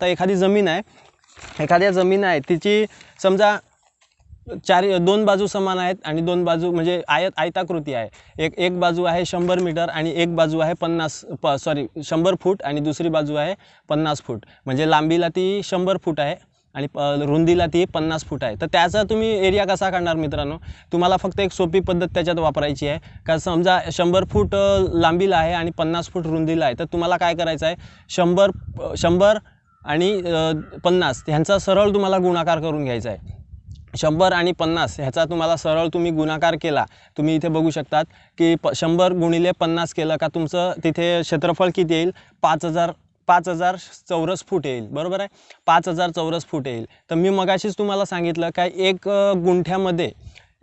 तर एखादी जमीन आहे. एखाद्या जमीन आहे तिची समजा चार दोन बाजू समान आहेत आणि दोन बाजू म्हणजे आयत आयताकृती आहे. एक एक बाजू आहे शंभर मीटर आणि एक बाजू आहे पन्नास प सॉरी शंभर फूट आणि दुसरी बाजू आहे पन्नास फूट. म्हणजे लांबीला ती शंभर फूट आहे आणि प रुंदीला ती पन्नास फूट आहे. तर त्याचा तुम्ही एरिया कसा काढणार मित्रांनो? तुम्हाला फक्त एक सोपी पद्धत त्याच्यात वापरायची आहे. का समजा शंभर फूट लांबीला आहे आणि पन्नास फूट रुंदीला आहे. तर तुम्हाला काय करायचं आहे? शंभर शंभर आणि पन्नास. ह्यांचा सरळ तुम्हाला गुणाकार करून घ्यायचा आहे. शंभर आणि पन्नास ह्याचा तुम्हाला सरळ तुम्ही गुणाकार केला तुम्ही इथे बघू शकतात की प शंभर गुणिले पन्नास केलं का तुमचं तिथे क्षेत्रफळ किती येईल? पाच हजार पाच हजार चौरस फूट येईल. बरोबर आहे? पाच हजार चौरस फूट येईल. तर मी मगाशीच तुम्हाला सांगितलं काय एक गुंठ्यामध्ये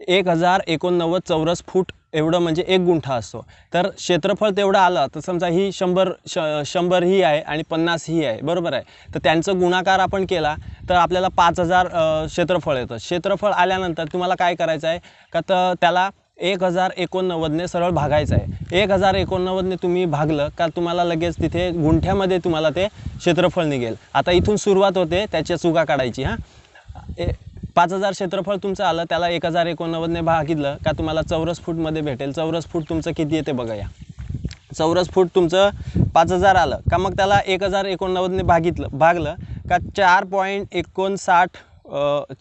एक हजार एकोणनव्वद चौरस फूट एवढं म्हणजे एक गुंठा असतो. तर क्षेत्रफळ तेवढं आलं तर समजा ही शंभर श शंभर ही आहे आणि पन्नास ही आहे बरोबर आहे. तर त्यांचं गुणाकार आपण केला तर आपल्याला पाच हजार क्षेत्रफळ येतं. क्षेत्रफळ आल्यानंतर तुम्हाला काय करायचं आहे? का तर त्याला एक हजार एकोणनव्वदने सरळ भागायचं आहे. एक हजार एकोणनव्वदने तुम्ही भागलं का तुम्हाला लगेच तिथे गुंठ्यामध्ये तुम्हाला ते क्षेत्रफळ निघेल. आता इथून सुरुवात होते त्याच्या चुका काढायची हां. ए पाच हजार क्षेत्रफळ तुमचं आलं त्याला एक हजार एकोणनव्वदने भागितलं का तुम्हाला चौरस फूटमध्ये भेटेल? चौरस फूट तुमचं किती येते बघा या. चौरस फूट तुमचं पाच हजार आलं का मग त्याला एक हजार एकोणनव्वदने भागितलं भागलं का चार पॉईंट एकोणसाठ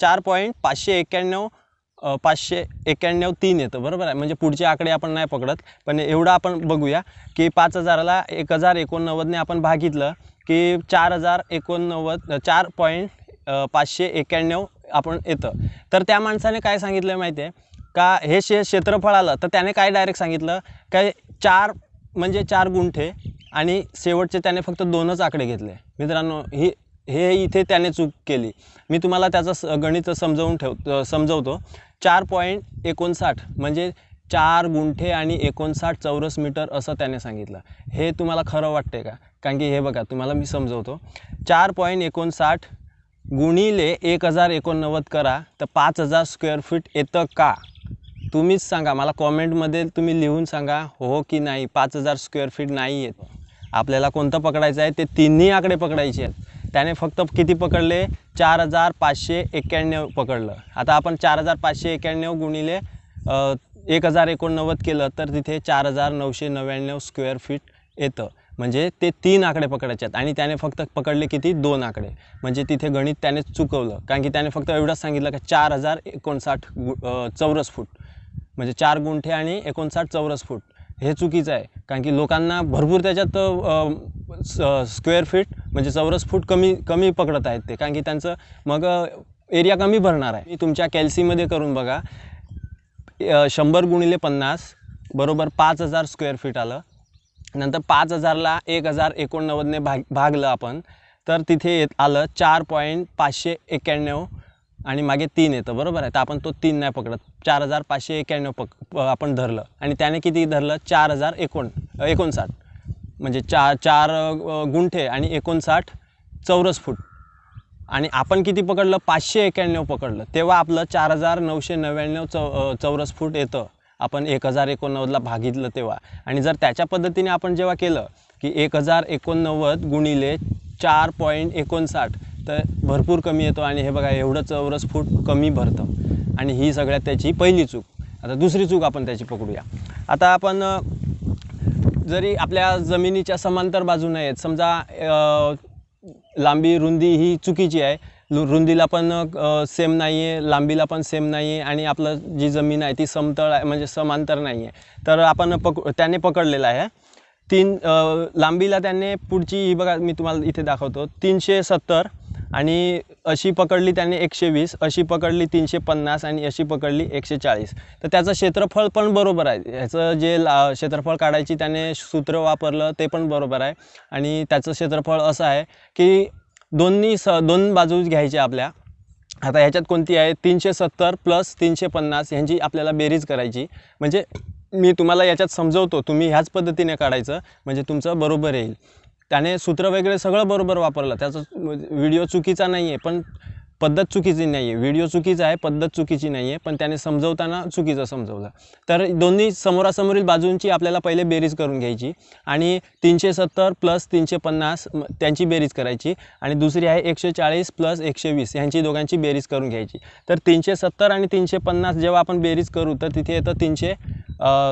चार पॉईंट पाचशे एक्क्याण्णव पाचशे एक्क्याण्णव तीन येतं बरोबर आहे? म्हणजे पुढचे आकडे आपण नाही पकडत पण एवढं आपण बघूया की पाच हजाराला एक हजार एकोणनव्वदने आपण भागितलं की चार हजार एकोणनव्वद चार पॉईंट पाचशे एक्क्याण्णव आपण येतं. तर त्या माणसाने काय सांगितलं माहिती आहे का हे शे क्षेत्रफळ आलं तर त्याने काय डायरेक्ट सांगितलं? काय चार म्हणजे चार गुंठे आणि शेवटचे त्याने फक्त दोनच आकडे घेतले. मित्रांनो ही हे इथे त्याने चूक केली. मी तुम्हाला त्याचं स गणित समजावून ठेव समजवतो. चार पॉईंट एकोणसाठ म्हणजे चार गुंठे आणि एकोणसाठ चौरस मीटर असं त्याने सांगितलं. हे तुम्हाला खरं वाटते का? कारण की हे बघा तुम्हाला मी समजवतो. चार पॉईंट एकोणसाठ गुणिले एक हजार एकोणनव्वद करा तर पाच हजार स्क्वेअर फीट येतं का? तुम्हीच सांगा. मला कॉमेंटमध्ये तुम्ही लिहून सांगा हो की नाही? पाच हजार स्क्वेअर फीट नाही येत. आपल्याला कोणतं पकडायचं आहे? ते तिन्ही आकडे पकडायचे आहेत. त्याने फक्त किती पकडले? चार हजार पाचशे एक्क्याण्णव पकडलं. आता आपण चार हजार पाचशे एक्क्याण्णव गुणिले एक हजार एकोणनव्वद केलं तर तिथे चार हजार नऊशे नव्याण्णव स्क्वेअर फीट येतं. म्हणजे ते तीन आकडे पकडायचे आहेत आणि त्याने फक्त पकडले किती? दोन आकडे. म्हणजे तिथे गणित त्याने चुकवलं. कारण की त्याने फक्त एवढंच सांगितलं की चार हजार एकोणसाठ गु चौरस फूट. म्हणजे चार गुंठे आणि एकोणसाठ चौरस फूट. हे चुकीचं आहे. कारण की लोकांना भरपूर त्याच्यात स्क्वेअर फीट म्हणजे चौरस फूट कमी कमी पकडत आहेत ते. कारण की त्यांचं मग एरिया कमी भरणार आहे. मी तुमच्या कॅल्सीमध्ये करून बघा. शंभर गुणिले पन्नास बरोबर पाच हजार स्क्वेअर फीट आलं. नंतर पाच हजारला एक हजार एकोणनव्वदने भाग भागलं आपण. तर तिथे येत आलं चार पॉईंट पाचशे एक्याण्णव आणि मागे तीन येतं बरोबर आहे? तर आपण तो तीन नाही पकडत. चार हजार पाचशे एक्याण्णव पक आपण धरलं आणि त्याने किती धरलं? चार हजार एकोण एकोणसाठ. म्हणजे चार चार गुंठे आणि एकोणसाठ चौरस फूट. आणि आपण किती पकडलं? पाचशे एक्याण्णव पकडलं. तेव्हा आपलं चार हजार नऊशे नव्याण्णव चौ चौरस फूट येतं. आपण एक हजार एकोणनव्वदला भागितलं तेव्हा. आणि जर त्याच्या पद्धतीने आपण जेव्हा केलं की एक हजार एकोणनव्वद गुणिले चार पॉईंट एकोणसाठ तर भरपूर कमी येतो आणि हे बघा एवढं चौरस फूट कमी भरतं. आणि ही सगळ्यात त्याची पहिली चूक. आता दुसरी चूक आपण त्याची पकडूया. आता आपण जरी आपल्या जमिनीच्या समांतर बाजूने आहेत समजा लांबी रुंदी ही चुकीची आहे रुंदीला पण सेम नाही आहे लांबीला पण सेम नाही आहे आणि आपलं जी जमीन आहे ती समतळ आहे म्हणजे समांतर नाही आहे तर आपण पक त्याने पकडलेलं आहे. तीन लांबीला त्याने पुढची ही बघा मी तुम्हाला इथे दाखवतो. तीनशे सत्तर आणि अशी पकडली त्याने एकशे वीस अशी पकडली तीनशे पन्नास आणि अशी पकडली एकशे चाळीस. तर त्याचं क्षेत्रफळ पण बरोबर आहे. ह्याचं जे ला क्षेत्रफळ काढायची त्याने सूत्र वापरलं ते पण बरोबर आहे. आणि त्याचं क्षेत्रफळ असं आहे की दोन्ही स दोन बाजू घ्यायच्या आपल्या. आता ह्याच्यात कोणती आहे? तीनशे सत्तर प्लस तीनशे पन्नास ह्यांची आपल्याला बेरीज करायची. म्हणजे मी तुम्हाला याच्यात समजवतो तुम्ही ह्याच पद्धतीने काढायचं म्हणजे तुमचं बरोबर येईल. त्याने सूत्र वगैरे सगळं बरोबर वापरलं. त्याचा व्हिडिओ म्हणजे चुकीचा नाही आहे पण पद्धत चुकीची नाही आहे व्हिडिओ चुकीचा आहे पद्धत चुकीची नाही आहे पण त्याने समजवताना चुकीचं समजवलं. तर दोन्ही समोरासमोरील बाजूंची आपल्याला पहिले बेरीज करून घ्यायची आणि तीनशे सत्तर प्लस तीनशे पन्नास त्यांची बेरीज करायची. आणि दुसरी आहे एकशे चाळीस प्लस एकशे वीस ह्यांची दोघांची बेरीज करून घ्यायची. तर तीनशे सत्तर आणि तीनशे पन्नास जेव्हा आपण बेरीज करू तर तिथे येतं तीनशे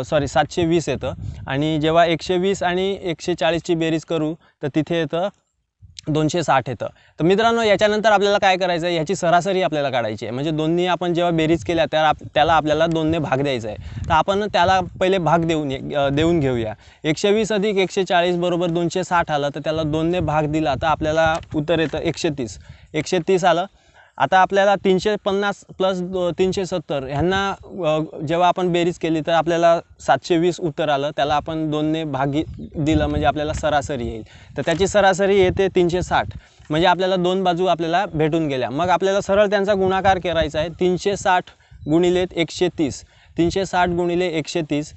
सॉरी सातशे वीस येतं. आणि जेव्हा एकशे वीस आणि एकशे चाळीसची बेरीज करू तर तिथे येतं दोनशे साठ येतं. तर मित्रांनो याच्यानंतर आपल्याला काय करायचं आहे याची सरासरी आपल्याला काढायची आहे. म्हणजे दोन्ही आपण जेव्हा बेरीज केल्या त्या आप त्याला आपल्याला दोनने भाग द्यायचा आहे. तर आपण त्याला पहिले भाग देऊन ये- देऊन घेऊया. एकशे वीस अधिक एकशे चाळीस बरोबर दोनशे साठ आलं तर त्याला दोनने भाग दिला तर आपल्याला उत्तर येतं एकशे तीस एकशे तीस आलं आता आपल्याला तीनशे पन्नास प्लस तीनशे सत्तर ह्यांना जेव्हा आपण बेरीज केली तर आपल्याला सातशे वीस उत्तर आलं. त्याला आपण दोनने भागी दिलं म्हणजे आपल्याला सरासरी येईल. तर त्याची सरासरी येते तीनशे साठ. म्हणजे आपल्याला दोन बाजू आपल्याला भेटून गेल्या. मग आपल्याला सरळ त्यांचा गुणाकार करायचा आहे. तीनशे साठ गुणिले एकशे तीस. तीनशे साठ गुणिले एकशे तीस.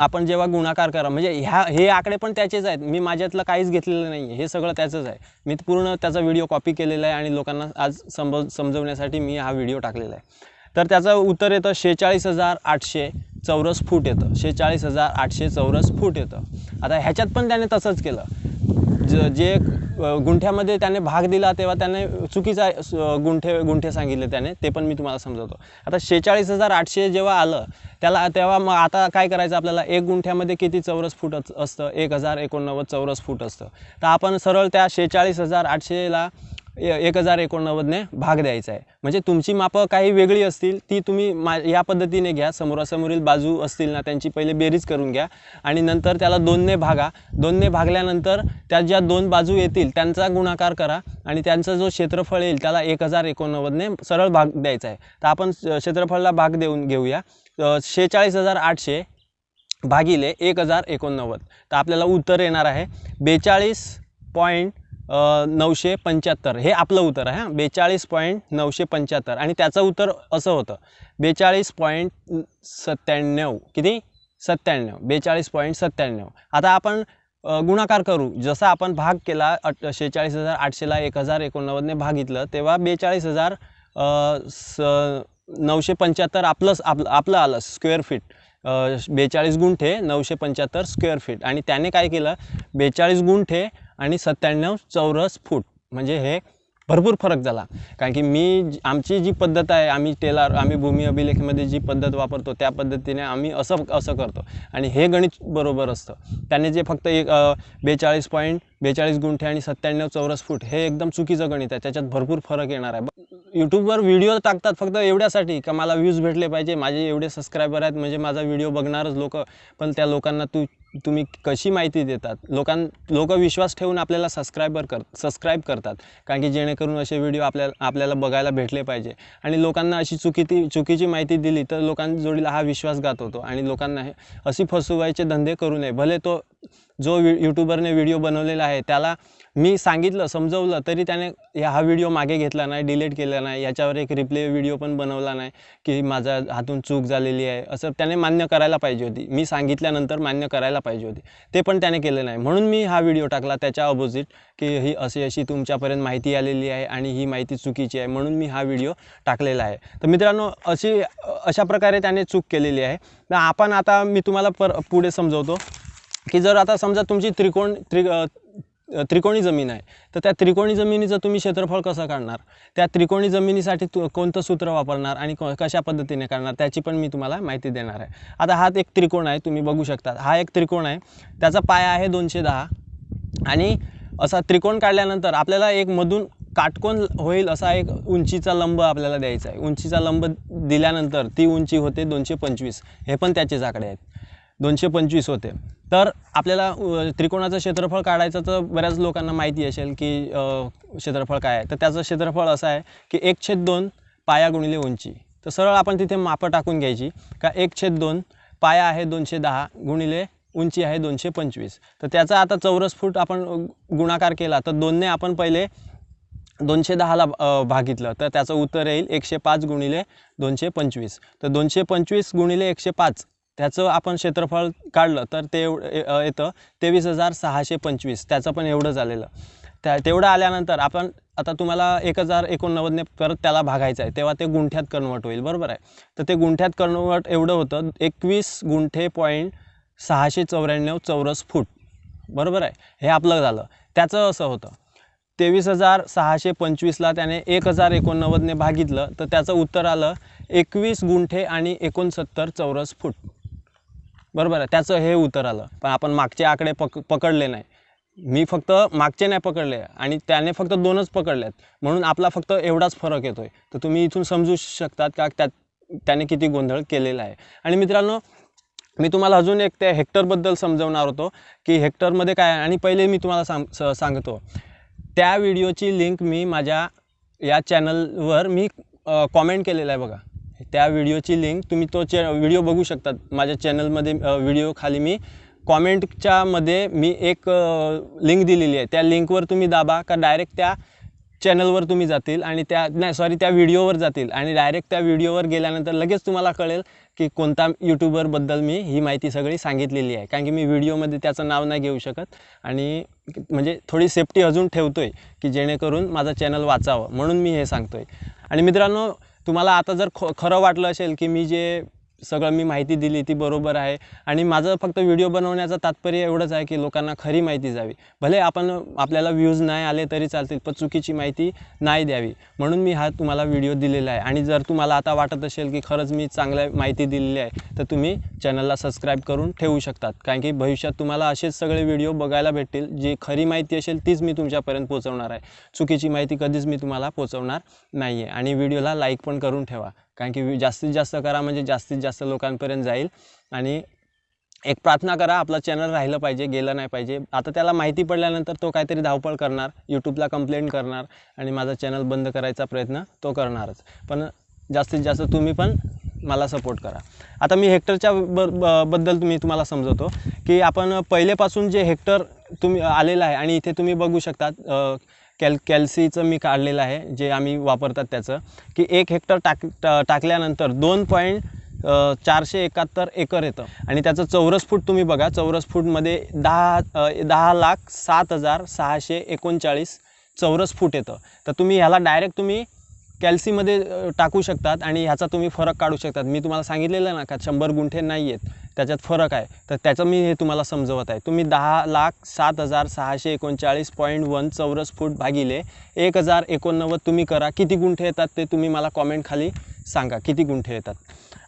आपण जेव्हा गुणाकार करा म्हणजे ह्या हे आकडे पण त्याचेच आहेत. मी माझ्यातलं काहीच घेतलेलं नाही आहे हे सगळं त्याचंच आहे. मी पूर्ण त्याचा व्हिडिओ कॉपी केलेला आहे आणि लोकांना आज समज समजवण्यासाठी मी हा व्हिडिओ टाकलेला आहे. तर त्याचं उत्तर येतं शेहेचाळीस हजार आठशे चौरस फूट येतं. शेहेचाळीस हजार आठशे चौरस फूट येतं. आता ह्याच्यात पण त्याने तसंच केलं. ज जे गुंठ्यामध्ये त्याने भाग दिला तेव्हा त्याने चुकीचा गुंठे गुंठे सांगितले त्याने. ते पण मी तुम्हाला समजवतो. आता शेहेचाळीस हजार आठशे जेव्हा आलं त्याला तेव्हा मग आता काय करायचं आपल्याला? एक गुंठ्यामध्ये किती चौरस फूट असतं? एक हजार एकोणनव्वद चौरस फूट असतं. तर आपण सरळ त्या शेहेचाळीस हजार आठशेला एक हजार एकोणनव्वदने भाग द्यायचा आहे. म्हणजे तुमची मापं काही वेगळी असतील ती तुम्ही मा या पद्धतीने घ्या. समोरासमोरील बाजू असतील ना त्यांची पहिले बेरीज करून घ्या. आणि नंतर त्याला दोनने भागा. दोनने भागल्यानंतर त्या ज्या दोन बाजू येतील त्यांचा गुणाकार करा. आणि त्यांचा जो क्षेत्रफळ येईल त्याला एक हजार एकोणनव्वदने सरळ भाग द्यायचा आहे. तर आपण क्षेत्रफळला क्षेत्रफळाला भाग देऊन घेऊया. शेहेचाळीस हजार आठशे भागिले एक हजार एकोणनव्वद. तर आपल्याला उत्तर येणार आहे. बेचाळीस पॉईंट नऊशे पंच्याहत्तर. हे आपलं उत्तर आहे हां. बेचाळीस पॉईंट नऊशे पंच्याहत्तर. आणि त्याचं उत्तर असं होतं. बेचाळीस पॉईंट सत्त्याण्णव. किती? सत्त्याण्णव. बेचाळीस पॉईंट सत्त्याण्णव. आता आपण गुणाकार करू. जसा आपण भाग केला अट शेहेचाळीस हजार आठशेला एक हजार एकोणनव्वदने भागितलं तेव्हा बेचाळीस हजार स नऊशे पंच्याहत्तर आपलंच आपलं आपलं आलं स्क्वेअर फीट. बेचाळीस गुंठे नऊशे पंच्याहत्तर स्क्वेअर फीट. आणि त्याने काय केलं? बेचाळीस गुंठे आणि सत्त्याण्णव चौरस फूट. म्हणजे हे भरपूर फरक झाला. कारण की मी आमची जी पद्धत आहे आम्ही टेलर आम्ही भूमी अभिलेखमध्ये जी पद्धत वापरतो त्या पद्धतीने आम्ही असं असं करतो. आणि हे गणित बरोबर असतं. त्याने जे फक्त एक बेचाळीस पॉईंट बेचाळीस गुंठे आणि सत्त्याण्णव चौरस फूट हे एकदम चुकीचं गणित आहे. त्याच्यात भरपूर फरक येणार आहे. यूट्यूबवर व्हिडिओ टाकतात फक्त एवढ्यासाठी का मला व्ह्यूज भेटले पाहिजे माझे एवढे सबस्क्रायबर आहेत म्हणजे माझा व्हिडिओ बघणारच लोक. पण त्या लोकांना तू तुम्ही कशी माहिती देतात? लोकां लोक विश्वास ठेवून आपल्याला सबस्क्रायबर कर सबस्क्राईब करतात. कारण की जेणेकरून असे व्हिडिओ आपल्याला आपल्याला बघायला भेटले पाहिजे. आणि लोकांना अशी चुकीती चुकीची माहिती दिली तर लोकांजोडीला हा विश्वासघात होतो. आणि लोकांना हे अशी फसवायचे धंदे करू नये. भले तो जो वि यूट्यूबरने व्हिडिओ बनवलेला आहे त्याला मी सांगितलं समजवलं तरी त्याने हा व्हिडिओ मागे घेतला नाही डिलीट केला नाही. याच्यावर एक रिप्ले व्हिडिओ पण बनवला नाही की माझ्या हातून चूक झालेली आहे. असं त्याने मान्य करायला पाहिजे होती. मी सांगितल्यानंतर मान्य करायला पाहिजे होती. ते पण त्याने केलं नाही. म्हणून मी हा व्हिडिओ टाकला त्याच्या अपोजिट की ही अशी अशी तुमच्यापर्यंत माहिती आलेली आहे आणि ही माहिती चुकीची आहे. म्हणून मी हा व्हिडिओ टाकलेला आहे. तर मित्रांनो अशी अशा प्रकारे त्याने चूक केलेली आहे. तर आपण आता मी तुम्हाला पर पुढे समजवतो. की जर आता समजा तुमची त्रिकोण त्रि त्रिकोणी जमीन आहे तर त्या त्रिकोणी जमिनीचं तुम्ही क्षेत्रफळ कसं काढणार? त्या त्रिकोणी जमिनीसाठी तु कोणतं सूत्र वापरणार आणि को- कशा पद्धतीने काढणार त्याची पण मी तुम्हाला माहिती देणार आहे. आता हा एक त्रिकोण आहे तुम्ही बघू शकता हा एक त्रिकोण आहे त्याचा पाया आहे दोनशे दहा. आणि असा त्रिकोण काढल्यानंतर आपल्याला एक मधून काटकोन होईल असा एक उंचीचा लंब आपल्याला द्यायचा आहे. उंचीचा लंब दिल्यानंतर ती उंची होते दोनशे पंचवीस. हे पण त्याचेच आकडे आहेत. दोनशे पंचवीस होते. तर आपल्याला त्रिकोणाचं क्षेत्रफळ काढायचं तर बऱ्याच लोकांना माहिती असेल की क्षेत्रफळ काय आहे. तर त्याचं क्षेत्रफळ असं आहे की एक छेद दोन पाया गुणिले उंची. तर सरळ आपण तिथे मापं टाकून घ्यायची का एक छेद दोन पाया आहे दोनशे दहा गुणिले उंची आहे दोनशे पंचवीस. तर त्याचा आता चौरस फूट आपण गुणाकार केला तर दोनने आपण पहिले दोनशे दहाला भागितलं. तर त्याचं उत्तर येईल एकशे पाच गुणिले दोनशे पंचवीस. तर दोनशे पंचवीस गुणिले एकशे पाच त्याचं आपण क्षेत्रफळ काढलं तर ते एव- येतं तेवीस हजार सहाशे पंचवीस. त्याचं पण एवढं झालेलं. त्या तेवढं आल्यानंतर आपण आता तुम्हाला एक हजार एकोणनव्वदने परत त्याला भागायचं आहे तेव्हा ते गुंठ्यात कन्वर्ट होईल. बरोबर आहे? तर ते गुंठ्यात कन्वर्ट एवढं होतं एकवीस गुंठे पॉईंट सहाशे चौऱ्याण्णव चौरस फूट. बरोबर आहे? हे आपलं झालं. त्याचं असं होतं. तेवीस हजार सहाशे पंचवीसला त्याने एक हजार एकोणनव्वदने भागितलं तर त्याचं उत्तर आलं एकवीस गुंठे आणि एकोणसत्तर चौरस फूट. बरोबर आहे. त्याचं हे उत्तर आलं. पण आपण मागचे आकडे पक पकडले नाही. मी फक्त मागचे नाही पकडले आणि त्याने फक्त दोनच पकडलेत. म्हणून आपला फक्त एवढाच फरक येतो आहे तर तुम्ही इथून समजू शकतात का त्यात त्याने किती गोंधळ केलेला आहे? आणि मित्रांनो मी तुम्हाला अजून एक त्या हेक्टरबद्दल समजवणार होतो की हेक्टरमध्ये काय आणि पहिले मी तुम्हाला सांग स- सांगतो. त्या व्हिडिओची लिंक मी माझ्या या चॅनलवर मी कॉमेंट केलेला आहे बघा. त्या व्हिडिओची लिंक तुम्ही तो चे व्हिडिओ बघू शकतात. माझ्या चॅनलमध्ये व्हिडिओ खाली मी कॉमेंटच्यामध्ये मी एक लिंक दिलेली आहे. त्या लिंकवर तुम्ही दाबा का डायरेक्ट त्या चॅनलवर तुम्ही जातील आणि त्या नाही सॉरी त्या व्हिडिओवर जातील. आणि डायरेक्ट त्या व्हिडिओवर गेल्यानंतर लगेच तुम्हाला कळेल की कोणता यूट्यूबरबद्दल मी ही माहिती सगळी सांगितलेली आहे. कारण की मी व्हिडिओमध्ये त्याचं नाव नाही घेऊ शकत. आणि म्हणजे थोडी सेफ्टी अजून ठेवतो आहे की जेणेकरून माझं चॅनल वाचावं. म्हणून मी हे सांगतो आहे आणि मित्रांनो तुम्हाला आता जर ख खरं वाटलं असेल की मी जे सगळं मी माहिती दिली ती बरोबर आहे. आणि माझं फक्त व्हिडिओ बनवण्याचं तात्पर्य एवढंच आहे की लोकांना खरी माहिती जावी भले आपण आपल्याला व्ह्यूज नाही आले तरी चालतील पण चुकीची माहिती नाही द्यावी. म्हणून मी हा तुम्हाला व्हिडिओ दिलेला आहे. आणि जर तुम्हाला आता वाटत असेल की खरंच मी चांगल्या माहिती दिलेली आहे तर तुम्ही चॅनलला सबस्क्राईब करून ठेवू शकतात. कारण की भविष्यात तुम्हाला असेच सगळे व्हिडिओ बघायला भेटतील जी खरी माहिती असेल तीच मी तुमच्यापर्यंत पोहोचवणार आहे. चुकीची माहिती कधीच मी तुम्हाला पोहोचवणार नाही आहे आणि व्हिडिओला लाईक पण करून ठेवा. कारण की जास्तीत जास्त करा म्हणजे जास्तीत जास्त लोकांपर्यंत जाईल. आणि एक प्रार्थना करा आपलं चॅनल राहिलं पाहिजे गेलं नाही पाहिजे. आता त्याला माहिती पडल्यानंतर तो काहीतरी धावपळ करणार यूट्यूबला कंप्लेंट करणार आणि माझा चॅनल बंद करायचा प्रयत्न तो करणारच. पण जास्तीत जास्त तुम्ही पण मला सपोर्ट करा. आता मी हेक्टरच्या ब ब- बद्दल तुम्ही तुम्हाला समजवतो की आपण पहिलेपासून जे हेक्टर तुम्ही आलेलं आहे आणि इथे तुम्ही बघू शकतात कॅल कॅल्सीचं मी काढलेलं आहे जे आम्ही वापरतात त्याचं की एक हेक्टर टाक टाकल्यानंतर दोन पॉईंट चारशे एकाहत्तर एकर येतं. आणि त्याचं चौरस फूट तुम्ही बघा चौरस फूटमध्ये दहा दहा लाख सात हजार सहाशे एकोणचाळीस चौरस फूट येतं. तर तुम्ही ह्याला डायरेक्ट तुम्ही कॅल्सीमध्ये टाकू शकतात आणि ह्याचा तुम्ही फरक काढू शकतात. मी तुम्हाला सांगितलेलं ना का शंभर गुंठे नाही आहेत. त्याच्यात फरक आहे. तर त्याचं मी हे तुम्हाला समजवत आहे. तुम्ही दहा लाख सात हजार सहाशे एकोणचाळीस पॉईंट वन चौरस फूट भागिले एक हजार एकोणनव्वद तुम्ही करा. किती गुंठे येतात ते तुम्ही मला कॉमेंट खाली सांगा. किती गुंठे येतात?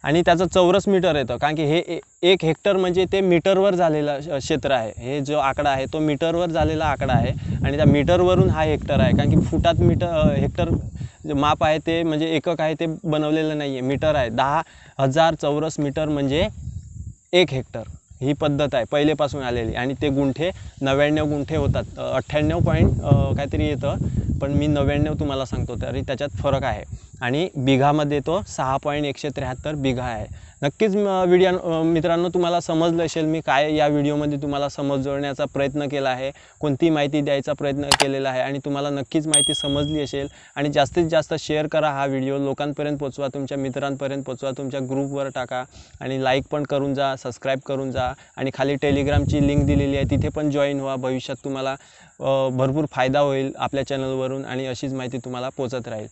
आणि त्याचं चौरस मीटर येतं. कारण की हे ए- एक हेक्टर म्हणजे ते मीटरवर झालेलं श- क्षेत्र आहे. हे जो आकडा आहे तो मीटरवर झालेला आकडा आहे. आणि त्या मीटरवरून हा हेक्टर आहे. कारण की फुटात मीटर हेक्टर जे माप आहे ते म्हणजे एकक आहे ते बनवलेलं नाही आहे मीटर आहे. दहा हजार चौरस मीटर म्हणजे एक हेक्टर ही पद्धत आहे पहिलेपासून आलेली. आणि ते गुंठे नव्याण्णव गुंठे होतात. अठ्ठ्याण्णव पॉईंट काहीतरी येतं पण मी नव्याण्णव तुम्हाला सांगतो तरी त्याच्यात फरक आहे. आणि बिघामध्ये तो सहा पॉईंट एकशे त्र्याहत्तर बिघा आहे. नक्कीच व्हिडिओ मित्रांनो तुम्हाला समजलं असेल मी काय या व्हिडिओमध्ये तुम्हाला समजवण्याचा प्रयत्न केला आहे कोणती माहिती द्यायचा प्रयत्न केलेला आहे आणि तुम्हाला नक्कीच माहिती समजली असेल. आणि जास्तीत जास्त शेअर करा हा व्हिडिओ लोकांपर्यंत पोचवा तुमच्या मित्रांपर्यंत पोचवा तुमच्या ग्रुपवर टाका आणि लाईक पण करून जा सबस्क्राईब करून जा आणि खाली टेलिग्रामची लिंक दिलेली आहे तिथे पण जॉईन व्हा. भविष्यात तुम्हाला भरपूर फायदा होईल आपल्या चॅनलवरून आणि अशीच माहिती तुम्हाला पोचत राहील.